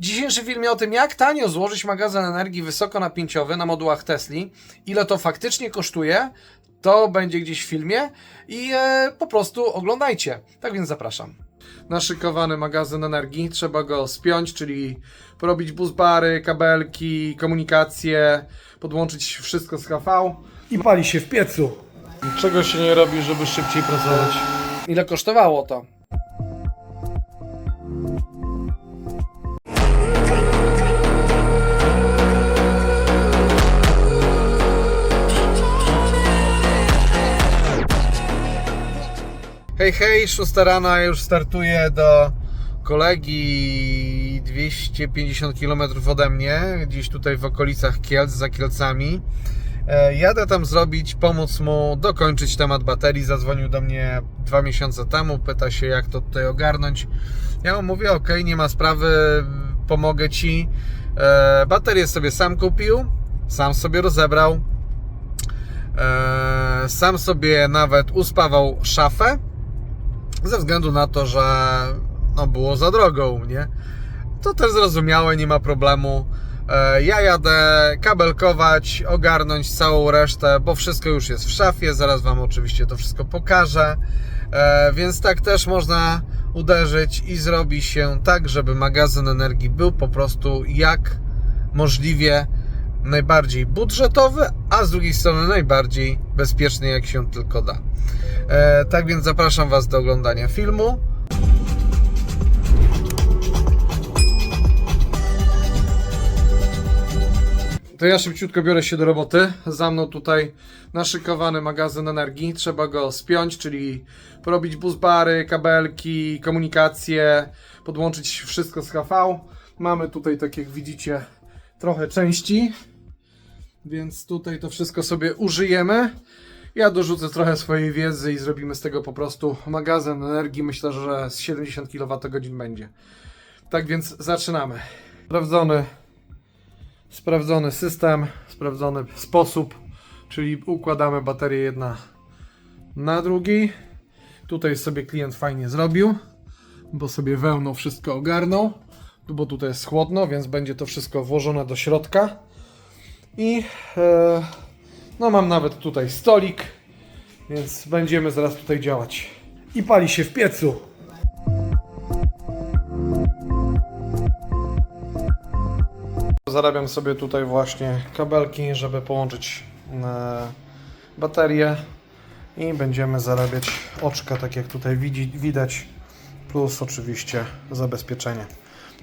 W dzisiejszym filmie o tym, jak tanio złożyć magazyn energii wysokonapięciowy na modułach Tesli, ile to faktycznie kosztuje, to będzie gdzieś w filmie i e, po prostu oglądajcie. Tak więc zapraszam. Naszykowany magazyn energii, trzeba go spiąć, czyli porobić busbary, kabelki, komunikację, podłączyć wszystko z HV. i pali się w piecu. Czego się nie robi, żeby szybciej pracować? Ile kosztowało to? Hej, hej, 6 rana, już startuję do kolegi 250 km ode mnie, gdzieś tutaj w okolicach Kielc, za Kielcami. E, Jadę tam zrobić, pomóc mu dokończyć temat baterii. Zadzwonił do mnie dwa miesiące temu, pyta się jak to tutaj ogarnąć. Ja mu mówię, ok, nie ma sprawy, pomogę ci. E, baterię sobie sam kupił, sam sobie rozebrał. E, sam sobie nawet uspawał szafę ze względu na to, że no, było za drogo u mnie. To też zrozumiałe, nie ma problemu. E, Ja jadę kabelkować, ogarnąć całą resztę, bo wszystko już jest w szafie. Zaraz Wam oczywiście to wszystko pokażę. E, Więc tak też można uderzyć i zrobi się tak, żeby magazyn energii był po prostu jak możliwie najbardziej budżetowy, a z drugiej strony najbardziej bezpieczny, jak się tylko da. E, tak więc zapraszam Was do oglądania filmu. To ja szybciutko biorę się do roboty. Za mną tutaj naszykowany magazyn energii. Trzeba go spiąć, czyli porobić busbary, kabelki, komunikację, podłączyć wszystko z HV. Mamy tutaj, tak jak widzicie, trochę części, więc tutaj to wszystko sobie użyjemy. Ja dorzucę trochę swojej wiedzy i zrobimy z tego po prostu magazyn energii. Myślę, że z 70 kWh będzie. Tak więc zaczynamy. Sprawdzony sprawdzony system, sprawdzony sposób, czyli układamy baterię jedna na drugiej. Tutaj sobie klient fajnie zrobił, bo sobie wełną wszystko ogarnął, bo tutaj jest chłodno, więc będzie to wszystko włożone do środka. I e, no mam nawet tutaj stolik, więc będziemy zaraz tutaj działać. I pali się w piecu. Zarabiam sobie tutaj właśnie kabelki, żeby połączyć e, baterię i będziemy zarabiać oczka, tak jak tutaj widzi, widać, plus oczywiście zabezpieczenie.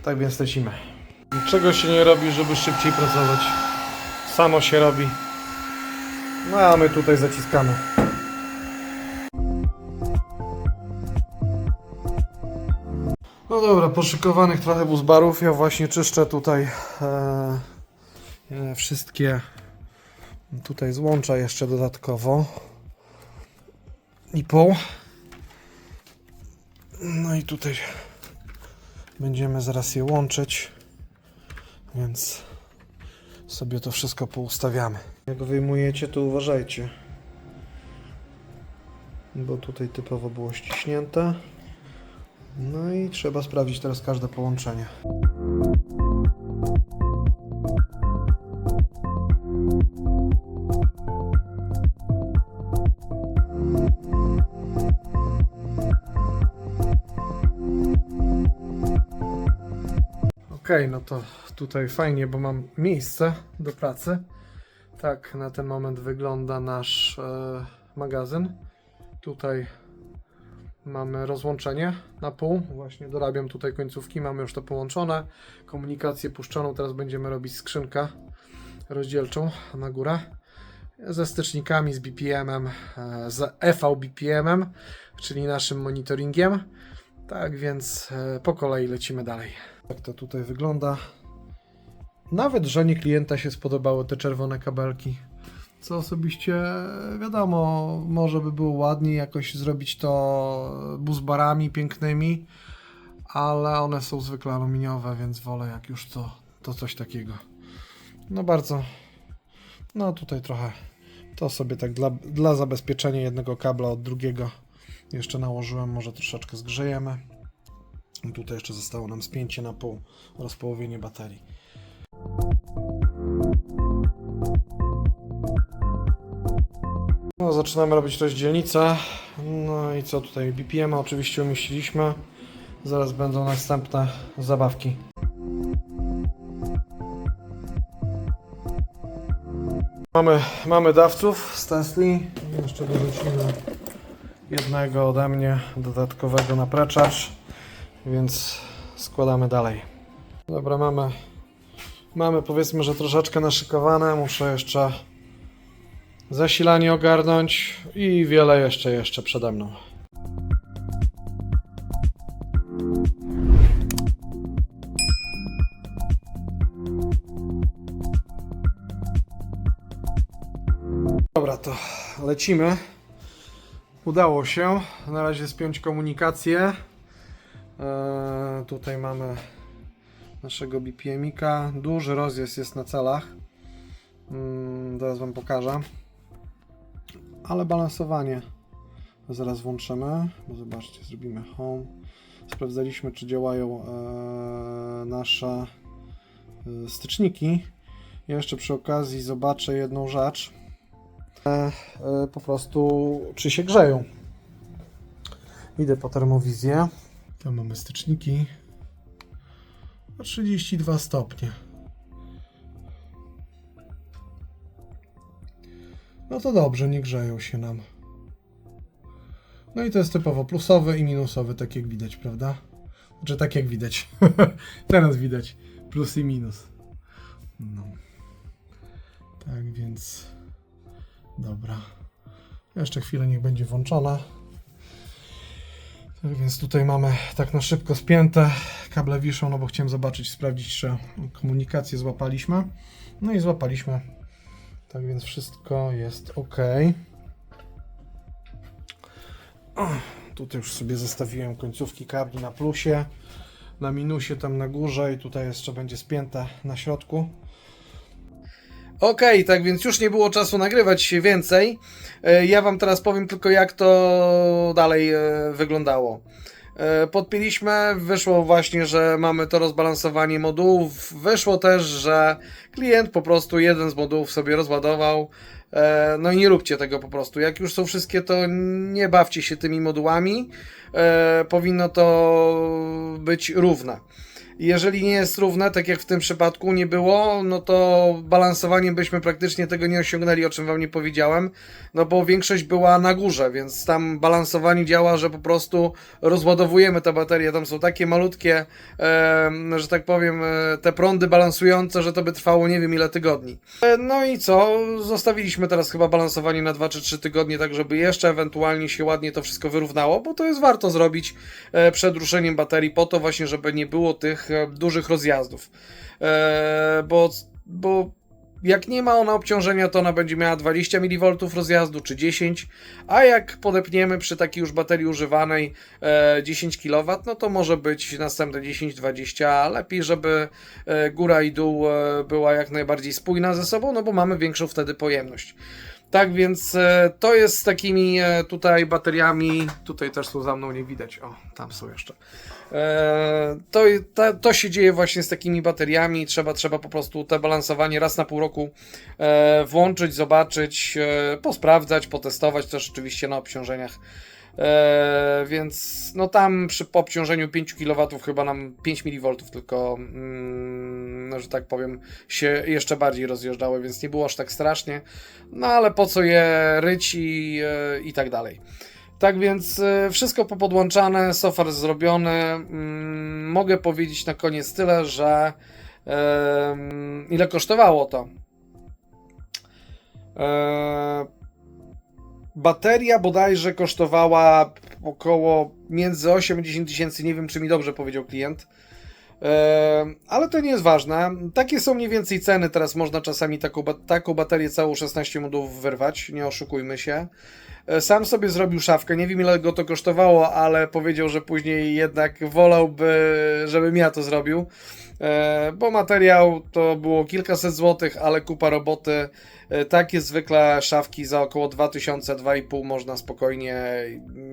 Tak więc lecimy. Czego się nie robi, żeby szybciej pracować? Samo się robi. No a my tutaj zaciskamy. No dobra, poszykowanych trochę buzbarów. Ja właśnie czyszczę tutaj e, e, wszystkie tutaj złącza jeszcze dodatkowo i pół. No i tutaj będziemy zaraz je łączyć, więc sobie to wszystko poustawiamy. Jak wyjmujecie, to uważajcie, bo tutaj typowo było ściśnięte. No i trzeba sprawdzić teraz każde połączenie. No to tutaj fajnie, bo mam miejsce do pracy. Tak na ten moment wygląda nasz e, magazyn. Tutaj mamy rozłączenie na pół. Właśnie dorabiam tutaj końcówki, mamy już to połączone. Komunikację puszczoną, teraz będziemy robić skrzynkę rozdzielczą na górę. Ze stycznikami, z BPM-em, e, z EV BPM-em, czyli naszym monitoringiem. Tak więc e, po kolei lecimy dalej. Tak to tutaj wygląda. Nawet żonie klienta się spodobały te czerwone kabelki. Co osobiście wiadomo, może by było ładniej jakoś zrobić to buzbarami pięknymi, ale one są zwykle aluminiowe, więc wolę jak już to, to coś takiego. No bardzo. No tutaj trochę. To sobie tak dla, dla zabezpieczenia jednego kabla od drugiego jeszcze nałożyłem. Może troszeczkę zgrzejemy. Tutaj jeszcze zostało nam spięcie na pół, rozpołowienie baterii. No, zaczynamy robić rozdzielnicę. No i co tutaj? BPM oczywiście umieściliśmy. Zaraz będą następne zabawki. Mamy, mamy dawców z Tesli. Jeszcze dorzucimy jednego ode mnie dodatkowego na precharge, więc składamy dalej. Dobra, mamy, mamy powiedzmy, że troszeczkę naszykowane. Muszę jeszcze zasilanie ogarnąć i wiele jeszcze, jeszcze przede mną. Dobra, to lecimy. Udało się na razie spiąć komunikację. Eee, tutaj mamy naszego BPM-ika. Duży rozjazd jest na celach. Mm, zaraz Wam pokażę. Ale balansowanie zaraz włączymy. Bo zobaczcie, zrobimy home. Sprawdzaliśmy, czy działają e, nasze e, styczniki. Ja jeszcze przy okazji zobaczę jedną rzecz. E, e, po prostu czy się grzeją. Idę po termowizję. Tam mamy styczniki. O 32 stopnie. No to dobrze, nie grzeją się nam. No i to jest typowo plusowy i minusowy, tak jak widać, prawda? Znaczy tak jak widać. Teraz widać. Plus i minus. No. Tak więc. Dobra. Jeszcze chwilę niech będzie włączona. Tak więc tutaj mamy tak na szybko spięte. Kable wiszą, no bo chciałem zobaczyć, sprawdzić, czy komunikację złapaliśmy. No i złapaliśmy. Tak więc wszystko jest ok. O, tutaj już sobie zostawiłem końcówki kabli na plusie, na minusie tam na górze i tutaj jeszcze będzie spięte na środku. Okej, tak więc już nie było czasu nagrywać więcej. E, Ja Wam teraz powiem tylko, jak to dalej e, wyglądało. E, Podpiliśmy, wyszło właśnie, że mamy to rozbalansowanie modułów. Wyszło też, że klient po prostu jeden z modułów sobie rozładował. No i nie róbcie tego po prostu. Jak już są wszystkie, to nie bawcie się tymi modułami. Powinno to być równe. Jeżeli nie jest równe, tak jak w tym przypadku nie było, no to balansowaniem byśmy praktycznie tego nie osiągnęli, o czym wam nie powiedziałem, no bo większość była na górze, więc tam balansowanie działa, że po prostu rozładowujemy te baterie, tam są takie malutkie, e, że tak powiem, e, te prądy balansujące, że to by trwało nie wiem ile tygodni. E, no i co, zostawiliśmy teraz chyba balansowanie na 2 czy 3 tygodnie, tak żeby jeszcze ewentualnie się ładnie to wszystko wyrównało, bo to jest warto zrobić e, przed ruszeniem baterii po to właśnie, żeby nie było tych e, dużych rozjazdów. E, bo, bo jak nie ma ona obciążenia, to ona będzie miała 20 mV rozjazdu czy 10, a jak podepniemy przy takiej już baterii używanej e, 10 kW, no to może być następne 10-20, a lepiej, żeby e, góra i dół e, była jak najbardziej spójna ze sobą, no bo mamy większą wtedy pojemność. Tak więc e, to jest z takimi e, tutaj bateriami. Tutaj też są za mną, nie widać. O, tam są jeszcze. E, to, ta, to się dzieje właśnie z takimi bateriami. Trzeba, trzeba po prostu te balansowanie raz na pół roku włączyć, zobaczyć, posprawdzać, potestować też oczywiście na obciążeniach. E, więc no tam przy obciążeniu 5 kW chyba nam 5 mV tylko, mm, no, że tak powiem, się jeszcze bardziej rozjeżdżały, więc nie było aż tak strasznie. No ale po co je ryć i, e, i tak dalej. Tak więc e, wszystko popodłączane, software zrobiony. Mm, Mogę powiedzieć na koniec tyle, że em, ile kosztowało to. E, Bateria bodajże kosztowała około między 8 a 10 tysięcy, nie wiem czy mi dobrze powiedział klient. Ale to nie jest ważne. Takie są mniej więcej ceny. Teraz można czasami taką, taką baterię całą 16 modułów wyrwać, nie oszukujmy się. E, Sam sobie zrobił szafkę, nie wiem ile go to kosztowało, ale powiedział, że później jednak wolałby, żebym ja to zrobił. E, Bo materiał to było kilkaset złotych, ale kupa roboty. E, Takie zwykle szafki za około 2000-2500 można spokojnie,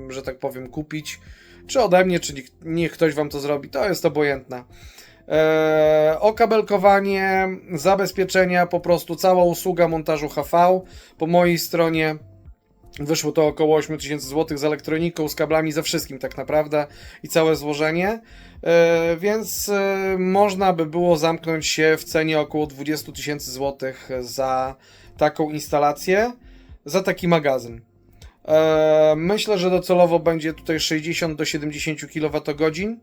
że tak powiem, kupić. Czy ode mnie, czy niech, niech ktoś wam to zrobi, to jest obojętne. Eee, okabelkowanie, zabezpieczenia, po prostu cała usługa montażu HV po mojej stronie. Wyszło to około 8000 zł z elektroniką, z kablami, ze wszystkim tak naprawdę i całe złożenie. E, więc e, można by było zamknąć się w cenie około 20 tysięcy złotych za taką instalację, za taki magazyn. E, myślę, że docelowo będzie tutaj 60 do 70 kWh.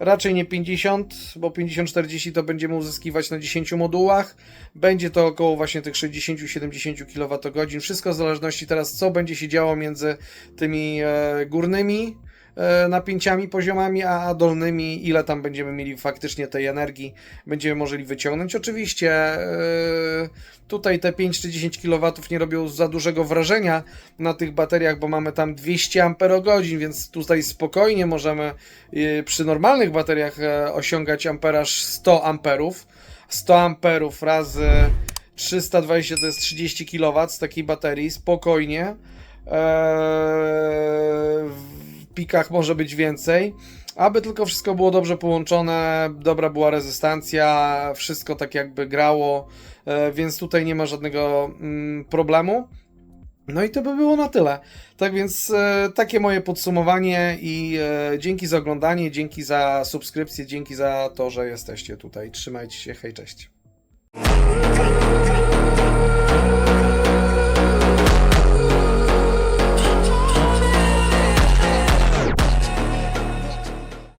Raczej nie 50, bo 50-40 to będziemy uzyskiwać na 10 modułach. Będzie to około właśnie tych 60-70 kWh. Wszystko w zależności teraz, co będzie się działo między tymi e, górnymi napięciami, poziomami, a dolnymi, ile tam będziemy mieli faktycznie tej energii, będziemy mogli wyciągnąć. Oczywiście e, tutaj te 5 czy 10 kW nie robią za dużego wrażenia na tych bateriach, bo mamy tam 200 Ah, więc tutaj spokojnie możemy e, przy normalnych bateriach e, osiągać amperaż 100 amperów. 100 amperów razy 320 to jest 30 kW z takiej baterii, spokojnie. Eee, pikach może być więcej. Aby tylko wszystko było dobrze połączone, dobra była rezystancja, wszystko tak jakby grało, e, więc tutaj nie ma żadnego mm, problemu. No i to by było na tyle. Tak więc e, takie moje podsumowanie i e, dzięki za oglądanie, dzięki za subskrypcję, dzięki za to, że jesteście tutaj. Trzymajcie się, hej, cześć.